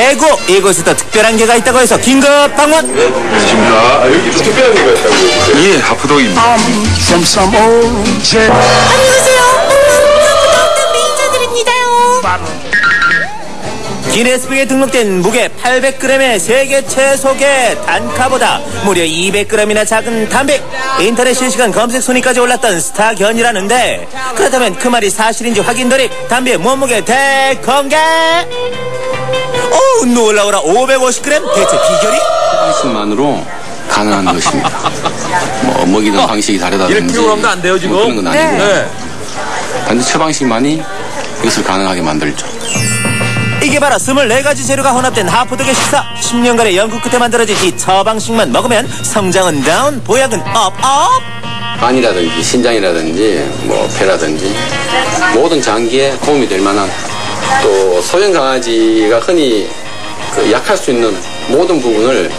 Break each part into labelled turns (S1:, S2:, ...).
S1: 대구 이곳에도 특별한 개가 있다고 해서 긴급 방문
S2: 있습니다. 아, 여기 또 특별한 게가 있다고.
S3: 예,
S4: some old jet.
S5: 안녕하세요. 하프독 매니저들입니다요.
S1: 기네스북에 등록된 무게 800g의 세계 최소개 단가보다 무려 200g이나 작은 담배 인터넷 실시간 검색 순위까지 올랐던 스타 견이라는데 그렇다면 그 말이 사실인지 확인 돌입 담배 몸무게 대공개 오 놀라워라 550g 대체 비결이?
S6: 방식만으로 가능한 것입니다. 뭐 먹이는 방식이 다르다든지
S2: 이렇게 하면 안 돼요, 지금?
S6: 뭐 그런 건 아니고
S2: 네.
S6: 단지 처방식만이 이것을 가능하게 만들죠.
S1: 이게 바로 24가지 재료가 혼합된 하프독의 식사 10년간의 연구 끝에 만들어진 이 처방식만 먹으면 성장은 다운 보약은 업업
S6: 간이라든지 신장이라든지 뭐 폐라든지 모든 장기에 도움이 될 만한 또 소형 강아지가 흔히 그 약할 수 있는 모든 부분을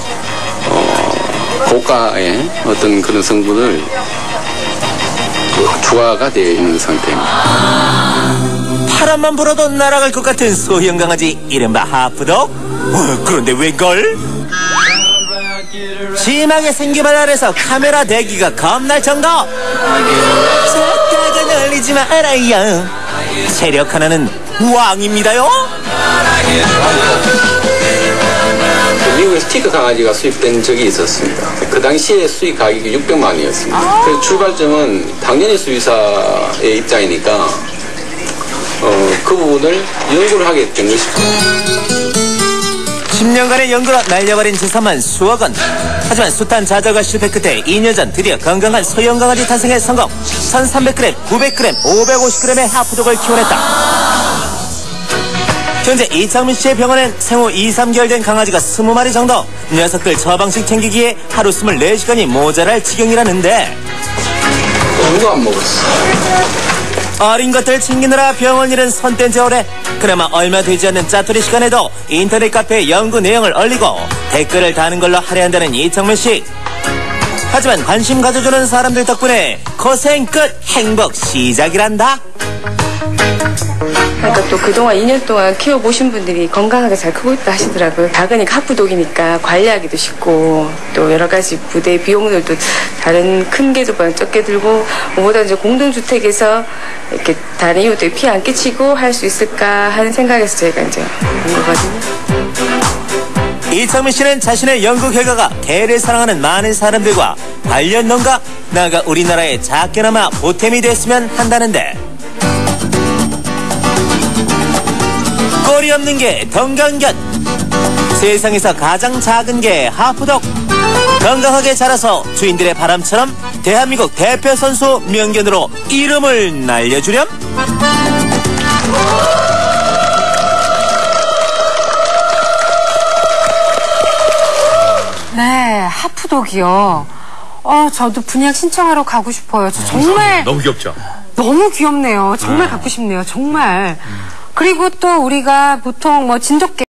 S6: 어, 고가의 어떤 그런 성분을 그 추가가 되어 있는 상태입니다.
S1: 바람만 불어도 날아갈 것 같은 소형 강아지 이른바 하프독 어, 그런데 왜걸? 심하게 생기만 아래서 카메라 대기가 겁날 정도 착각은 걸리지 말아요 체력 하나는 왕입니다요
S6: 미국에 스티커 강아지가 수입된 적이 있었습니다. 그 당시에 수입 가격이 600만 원이었습니다. 그래서 출발점은 당연히 수의사의 입장이니까 어, 그 부분을 연구를 하게 된 것이죠.
S1: 10년간의 연구로 날려버린 재산만 수억 원. 하지만 숱한 좌절과 실패 끝에 2년 전 드디어 건강한 소형 강아지 탄생에 성공. 1300g, 900g, 550g의 하프독을 키워냈다. 현재 이창민 씨의 병원엔 생후 2, 3개월 된 강아지가 20마리 정도. 녀석들 처방식 챙기기에 하루 24시간이 모자랄 지경이라는데
S6: 누구 안 먹었어?
S1: 어린 것들 챙기느라 병원 일은 지 오래. 그나마 얼마 되지 않는 짜투리 시간에도 인터넷 카페에 연구 내용을 올리고 댓글을 다는 걸로 할애한다는 이창민 씨. 하지만 관심 가져주는 사람들 덕분에 고생 끝 행복 시작이란다.
S7: 그러니까 또 그동안 2년 동안 키워보신 분들이 건강하게 잘 크고 있다 하시더라고요. 작으니 하프독이니까 관리하기도 쉽고 또 여러 가지 부대 비용들도 다른 큰 개조보다 적게 들고 뭐보다 이제 공동주택에서 이렇게 다른 이웃들 피해 안 끼치고 할 수 있을까 하는 생각에서 저희가 이제 온 거거든요.
S1: 이창민 씨는 자신의 연구 결과가 개를 사랑하는 많은 사람들과 관련 농가, 나아가 우리나라의 작게나마 보탬이 됐으면 한다는데 꼬리 없는 게 동강견 세상에서 가장 작은 게 하프독 건강하게 자라서 주인들의 바람처럼 대한민국 대표 선수 명견으로 이름을 날려주렴
S8: 네, 하프독이요. 어, 저도 분양 신청하러 가고 싶어요. 저 정말
S2: 너무 귀엽죠?
S8: 너무 귀엽네요. 정말 갖고 싶네요. 정말. 그리고 또 우리가 보통 뭐 진돗개